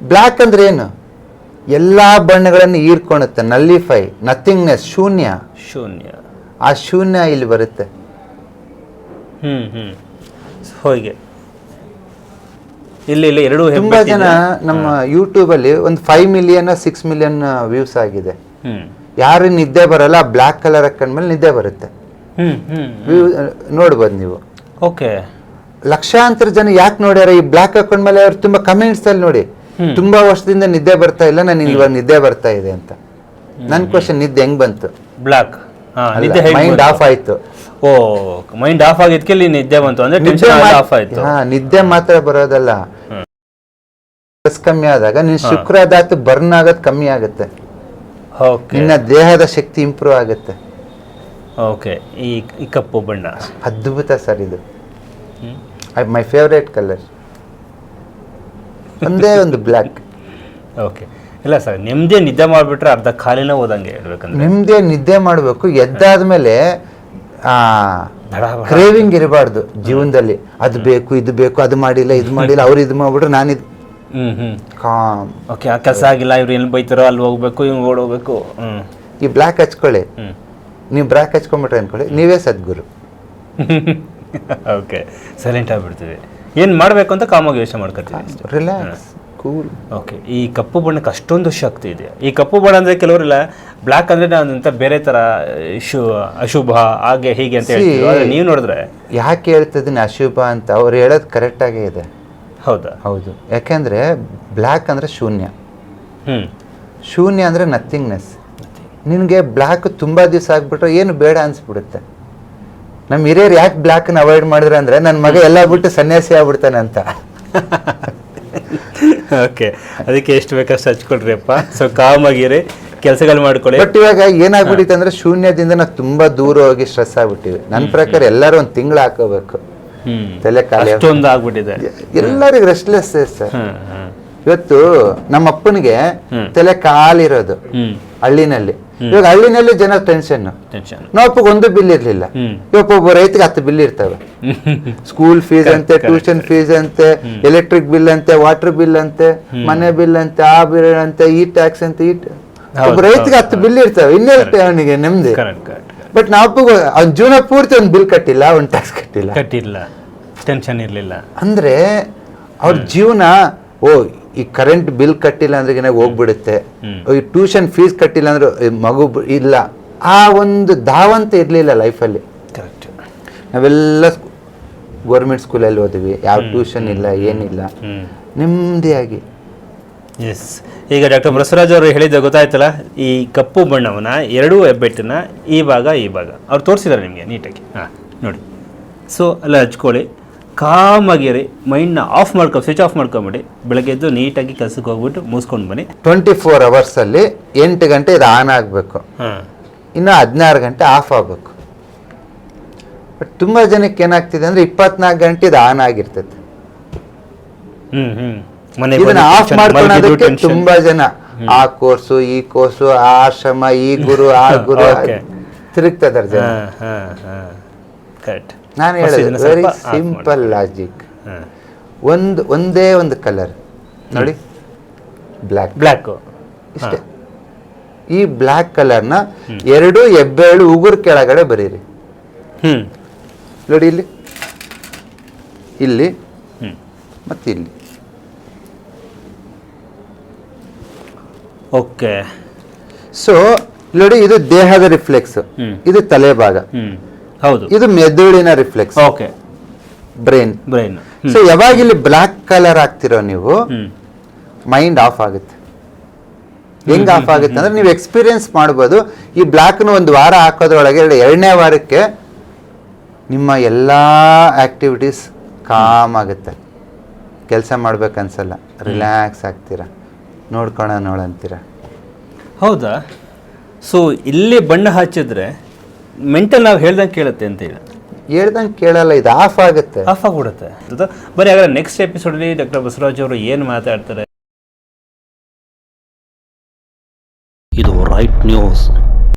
Black ಅಂದ್ರೆ ಏನು? ಎಲ್ಲ ಬಣ್ಣಗಳನ್ನು ಹೀರ್ಕೊಳುತ್ತೆ ನಲ್ಲಿಫೈ ನಥಿಂಗ್ನೆಸ್ ಶೂನ್ಯ. ಶೂನ್ಯ. ಆ ಶೂನ್ಯ ಇಲ್ಲಿ ಬರುತ್ತೆ. ಹ್ಮ್ ಹ್ಮ್. ಹೋಗಿ ಇಲ್ಲಿ ಇಲ್ಲಿ ಎರಡು ತುಂಬಾ ಜನ ನಮ್ಮ ಯೂಟ್ಯೂಬ್ ಅಲ್ಲಿ ಒಂದು five million six million views ಆಗಿದೆ. ಯಾರು ನಿದ್ದೆ ಬರಲ್ಲ ಬ್ಲ್ಯಾಕ್ ಕಲರ್ ಹಾಕೊಂಡ್ಮೇಲೆ ನಿದ್ದೆ ಬರುತ್ತೆ. ನೋಡ್ಬೋದು ನೀವು. ಓಕೆ. ಲಕ್ಷಾಂತರ ಜನ ಯಾಕೆ ನೋಡ್ಯಾರ? ಈ ಬ್ಲ್ಯಾಕ್ ಹಾಕೊಂಡ್ಮೇಲೆ ಅವ್ರು ತುಂಬಾ ಕಮೆಂಟ್ಸ್ ಅಲ್ಲಿ ನೋಡಿ. ತುಂಬಾ ವರ್ಷದಿಂದ ನಿದ್ದೆ ಬರ್ತಾ ಇಲ್ಲ ನಾನು ಇವಾಗ ನಿದ್ದೆ ಬರ್ತಾ ಇದೆ ಅಂತ. ನನ್ನ ಕ್ವಶನ್ ನಿದ್ದೆ ಹೆಂಗ್ ಬಂತು? ಬ್ಲಾಕ್ ಮೈಂಡ್ ಆಫ್ ಆಯ್ತು. ಓ ಮೈಂಡ್ ಆಫ್ ಆಗಿದ್ಕೆ ಇಲ್ಲಿ ನಿದ್ದೆ ಬಂತು? ಅಂದ್ರೆ ಟೆನ್ಷನ್ ಆಫ್ ಆಯ್ತು. ಹಾ ನಿದ್ದೆ ಮಾತ್ರ ಬರೋದಲ್ಲ. ಕಮ್ಮಿ ಆದಾಗ ನಿನ್ ಶುಕ್ರ ಧಾತು ಬರ್ನ್ ಆಗೋದು ಕಮ್ಮಿ ಆಗುತ್ತೆ. ನಿನ್ನ ದೇಹದ ಶಕ್ತಿ ಇಂಪ್ರೂವ್ ಆಗುತ್ತೆ. ಓಕೆ ಈ ಈ ಕಪ್ಪು ಬಣ್ಣ. ಅದ್ಭುತ ಸರ್ ಇದು. ಮೈ ಫೇವ್ರೇಟ್ ಕಲರ್ ಒಂದೇ ಒಂದು ಬ್ಲ್ಯಾಕ್ ಓಕೆ. ಇಲ್ಲ ಸರ್ ನಿಮ್ಮದೇ ನಿದ್ದೆ ಮಾಡಿಬಿಟ್ರೆ ಅರ್ಧ ಖಾಲಿನ ಹೋದಂಗೆ ಹೇಳ್ಬೇಕಂದ್ರೆ. ನಿಮ್ಮದೇ ನಿದ್ದೆ ಮಾಡಬೇಕು ಎದ್ದಾದ್ಮೇಲೆ ಆ ಕ್ರೇವಿಂಗ್ ಇರಬಾರ್ದು ಜೀವನದಲ್ಲಿ. ಅದು ಬೇಕು ಇದು ಬೇಕು ಅದು ಮಾಡಿಲ್ಲ ಇದು ಮಾಡಿಲ್ಲ ಅವ್ರು ಇದು ಮಾಡಿಬಿಟ್ರೆ ನಾನು ಇದು ಕಾಮ್. ಓಕೆ ಆ ಕೆಲಸ ಆಗಿಲ್ಲ ಇವ್ರು ಎಲ್ಲಿ ಬೈತಾರೋ ಅಲ್ಲಿ ಹೋಗ್ಬೇಕು ಇವ್ನು ಓಡೋಗ್ಬೇಕು ಈ ಬ್ಲ್ಯಾಕ್ ಹಚ್ಕೊಳ್ಳಿ. ನೀವು ಬ್ಲ್ಯಾಕ್ ಹಚ್ಕೊಂಬಿಟ್ರೆ ಅನ್ಕೊಳ್ಳಿ. ನೀವೇ ಸದ್ಗುರು. Okay silent ಆಗ್ಬಿಡ್ತೀವಿ. ಏನು ಮಾಡಬೇಕು ಅಂತ ಕಾಮಾಗಿ ಯೋಚನೆ ಮಾಡ್ಕೊತೀವಿ ರಿಲ್ಯಾಕ್ಸ್ ಕೂಲ್ ಓಕೆ ಈ ಕಪ್ಪು ಬಣ್ಣಕ್ಕೆ ಅಷ್ಟೊಂದು ಶಕ್ತಿ ಇದೆ. ಈ ಕಪ್ಪು ಬಣ್ಣ ಅಂದರೆ ಕೆಲವರೆಲ್ಲ ಬ್ಲ್ಯಾಕ್ ಅಂದರೆ ನಾನು ಅಂತ ಬೇರೆ ಥರ ಶು ಅಶುಭ ಹಾಗೆ ಹೀಗೆ ಅಂತ ಹೇಳ್ತೀವಿ. ನೀವು ನೋಡಿದ್ರೆ ಯಾಕೆ ಹೇಳ್ತಿದ್ದೀನಿ ಅಶುಭ ಅಂತ ಅವ್ರು ಹೇಳೋದು ಕರೆಕ್ಟಾಗೇ ಇದೆ. ಹೌದಾ? ಹೌದು. ಯಾಕೆಂದ್ರೆ ಬ್ಲ್ಯಾಕ್ ಅಂದ್ರೆ ಶೂನ್ಯ. ಹ್ಞೂ ಶೂನ್ಯ ಅಂದ್ರೆ ನಥಿಂಗ್ನೆಸ್ ನಿನಗೆ ಬ್ಲ್ಯಾಕ್ ತುಂಬಾ ದಿವಸ ಆಗಿಬಿಟ್ರೆ ಏನು ಬೇಡ ಅನ್ಸ್ಬಿಡುತ್ತೆ. ನಮ್ಮ ಹಿರಿಯರು ಯಾಕೆ ಬ್ಲ್ಯಾಕ್ನ ಅವಾಯ್ಡ್ ಮಾಡಿದ್ರೆ ಅಂದ್ರೆ ನನ್ನ ಮಗ ಎಲ್ಲ ಬಿಟ್ಟು ಸನ್ಯಾಸಿ ಆಗ್ಬಿಡ್ತಾನೆ ಅಂತ. ಓಕೆ ಅದಕ್ಕೆ ಎಷ್ಟು ಬೇಕಷ್ಟು ಹಚ್ಕೊಳ್ರಿಯಪ್ಪ ಸೊ ಕಾಮಾಗಿರಿ ಕೆಲಸಗಳು ಮಾಡ್ಕೊಳ್ಳಿ. ಬಟ್ ಇವಾಗ ಏನಾಗ್ಬಿಟ್ಟಿತ್ತು ಅಂದ್ರೆ ಶೂನ್ಯದಿಂದ ನಾವು ತುಂಬಾ ದೂರ ಹೋಗಿ ಸ್ಟ್ರೆಸ್ ಆಗ್ಬಿಟ್ಟಿವಿ. ನನ್ನ ಪ್ರಕಾರ ಎಲ್ಲರೂ ಒಂದು ತಿಂಗಳು ಹಾಕೋಬೇಕು. ತಲೆ ಕಾಲು ಅಷ್ಟೊಂದು ಆಗ್ಬಿಟ್ಟಿದೆ. ಎಲ್ಲರಿಗೂ ರೆಸ್ಟ್ಲೆಸ್ ಸರ್. ಇವತ್ತು ನಮ್ಮ ಅಪ್ಪನಿಗೆ. ತಲೆ ಕಾಲಿರೋದು. ಹಳ್ಳಿನಲ್ಲಿ. ಇವಾಗ ಹಳ್ಳಿನಲ್ಲಿ ಜನ ಟೆನ್ಷನ್ ನಾವಪ್ಪ ಒಂದು ಬಿಲ್ ಇರ್ಲಿಲ್ಲ. ಇವಾಗ ಒಬ್ಬ ರೈತಗೆ ಹತ್ತು ಬಿಲ್ ಇರ್ತವೆ. ಸ್ಕೂಲ್ ಫೀಸ್ ಅಂತೆ ಟ್ಯೂಷನ್ ಫೀಸ್ ಅಂತೆ ಎಲೆಕ್ಟ್ರಿಕ್ ಬಿಲ್ ಅಂತೆ ವಾಟರ್ ಬಿಲ್ ಅಂತೆ ಮನೆ ಬಿಲ್ ಅಂತೆ ಆ ಬಿಲ್ ಅಂತೆ ಈ ಟ್ಯಾಕ್ಸ್ ಅಂತ ಈ ಒಬ್ಬ ರೈತಗೆ ಹತ್ತು ಬಿಲ್ ಇರ್ತವೆ. ಇನ್ನೇ ಅವನಿಗೆ ನೆಮ್ಮದಿ. ಬಟ್ ನಾವು ಅವ್ನ ಜೀವನ ಪೂರ್ತಿ ಒಂದು ಬಿಲ್ ಕಟ್ಟಿಲ್ಲ ಒಂದು ಟ್ಯಾಕ್ಸ್ ಕಟ್ಟಿಲ್ಲ. ಕಟ್ಟಿಲ್ಲ. ಟೆನ್ಷನ್ ಇರಲಿಲ್ಲ. ಅಂದ್ರೆ ಅವ್ರ ಜೀವನ ಓ ಈ ಕರೆಂಟ್ ಬಿಲ್ ಕಟ್ಟಿಲ್ಲ ಅಂದ್ರೆ ಏನಾಗ ಹೋಗ್ಬಿಡುತ್ತೆ ಈ ಟ್ಯೂಷನ್ ಫೀಸ್ ಕಟ್ಟಿಲ್ಲ ಅಂದ್ರೆ ಮಗು ಇಲ್ಲ. ಆ ಒಂದು ಧಾವಂತ ಇರಲಿಲ್ಲ ಲೈಫಲ್ಲಿ ಕರೆಕ್ಟ್ ನಾವೆಲ್ಲ ಗೌರ್ಮೆಂಟ್ ಸ್ಕೂಲಲ್ಲಿ ಓದಿವಿ ಯಾವ ಟ್ಯೂಷನ್ ಇಲ್ಲ ಏನಿಲ್ಲ. ನೆಮ್ಮದಿಯಾಗಿ. ಎಸ್ ಈಗ ಡಾಕ್ಟರ್ ಬಸವರಾಜ್ ಅವರು ಹೇಳಿದ ಗೊತ್ತಾಯ್ತಲ್ಲ? ಈ ಕಪ್ಪು ಬಣ್ಣವನ್ನ ಎರಡೂ ಹೆಬ್ಬೆಟ್ಟನ್ನ ಈ ಭಾಗ ಈ ಭಾಗ. ಅವ್ರು ತೋರಿಸಿದ್ದಾರೆ ನಿಮಗೆ ನೀಟಾಗಿ. ಹಾಂ ನೋಡಿ. ಸೊ ಅಲ್ಲ ಹಚ್ಕೊಳ್ಳಿ. ಕಾಮಾಗಿರಿ ಮೈಂಡ್ನ ಆಫ್ ಮಾಡ್ಕೊ ಸ್ವಿಚ್ ಆಫ್ ಮಾಡ್ಕೊಂಬಿಡಿ. ಬೆಳಗ್ಗೆ ಎದ್ದು ನೀಟಾಗಿ ಕೆಲಸಕ್ಕೆ ಹೋಗ್ಬಿಟ್ಟು ಮುಗಿಸ್ಕೊಂಡು ಬನ್ನಿ. ಟ್ವೆಂಟಿ ಫೋರ್ ಅವರ್ಸಲ್ಲಿ ಎಂಟು ಗಂಟೆ ಇದು ಆನ್ ಆಗಬೇಕು. ಇನ್ನು ಹದಿನಾರು ಗಂಟೆ ಆಫ್ ಆಗಬೇಕು. ಬಟ್ ತುಂಬ ಜನಕ್ಕೆ ಏನಾಗ್ತಿದೆ ಅಂದರೆ ಇಪ್ಪತ್ನಾಲ್ಕು ಗಂಟೆ ಇದು ಆನ್ ಆಗಿರ್ತೈತೆ. ಇದನ್ನ ಆಫ್ ಮಾಡ್ಕೊಳ್ಳೋದಕ್ಕೆ ತುಂಬಾ ಜನ. ಆ ಕೋರ್ಸು ಈ ಕೋರ್ಸು ಆ ಆಶ್ರಮ ಈ ಗುರು ಆ ಗುರು ತಿರುಗ್ತದ ತಿರುಗ್ತಾ ಜನ. ಕರೆಕ್ಟ್ ನಾನು ಹೇಳೋದು ವೆರಿ ಸಿಂಪಲ್ ಲಾಜಿಕ್ ಒಂದು ಒಂದೇ ಒಂದು ಕಲರ್ ನೋಡಿ. ಬ್ಲ್ಯಾಕ್ ಬ್ಲ್ಯಾಕು ಇಷ್ಟೇ. ಈ ಬ್ಲ್ಯಾಕ್ ಕಲರ್ನ ಎರಡು ಹೆಬ್ಬೆರಳು ಉಗುರು ಕೆಳಗಡೆ ಬರೀರಿ. ಹ್ಞೂ ನೋಡಿ ಇಲ್ಲಿ. ಇಲ್ಲಿ. ಮತ್ತು ಇಲ್ಲಿ ಓಕೆ ಸೊ ನೋಡಿ ಇದು ದೇಹದ ರಿಫ್ಲೆಕ್ಸ್ ಇದು ತಲೆ ಭಾಗ. ಹೌದು. ಇದು ಮೆದುಳಿನ reflex okay brain brain so ಯಾವಾಗ ಇಲ್ಲಿ ಬ್ಲ್ಯಾಕ್ ಕಲರ್ ಆಗ್ತಿರೋ ನೀವು ಮೈಂಡ್ ಆಫ್ ಆಗುತ್ತೆ. ಹೆಂಗ್ ಆಫ್ ಆಗುತ್ತೆ ಅಂದ್ರೆ ನೀವು ಎಕ್ಸ್ಪೀರಿಯನ್ಸ್ ಮಾಡ್ಬೋದು ಈ ಬ್ಲ್ಯಾಕ್ನ ಒಂದು ವಾರ ಹಾಕೋದ್ರೊಳಗೆ ಎರಡನೇ ವಾರಕ್ಕೆ ನಿಮ್ಮ ಎಲ್ಲ ಆಕ್ಟಿವಿಟೀಸ್ ಕಾಮ್ ಆಗುತ್ತೆ. ಕೆಲಸ ಮಾಡ್ಬೇಕನ್ಸಲ್ಲ. ರಿಲ್ಯಾಕ್ಸ್ ಆಗ್ತೀರಾ. ನೋಡ್ಕೊಳ ನೋಡಂತೀರ. ಹೌದಾ? ಸೊ ಇಲ್ಲಿ ಬಣ್ಣ ಹಚ್ಚಿದ್ರೆ ಮೆಂಟಲ್ ನಾವು ಹೇಳ್ದಂಗೆ ಕೇಳುತ್ತೆ ಅಂತ ಹೇಳಿ. ಹೇಳ್ದಂಗೆ ಕೇಳಲ್ಲ ಇದು ಆಫ್ ಆಗುತ್ತೆ. ಆಫ್ ಆಗ್ಬಿಡುತ್ತೆ. ಬರೀ ಹಾಗಾದ್ರೆ ನೆಕ್ಸ್ಟ್ ಎಪಿಸೋಡಲ್ಲಿ ಡಾಕ್ಟರ್ ಬಸವರಾಜ್ ಅವರು ಏನು ಮಾತಾಡ್ತಾರೆ? ಇದು ರೈಟ್ ನ್ಯೂಸ್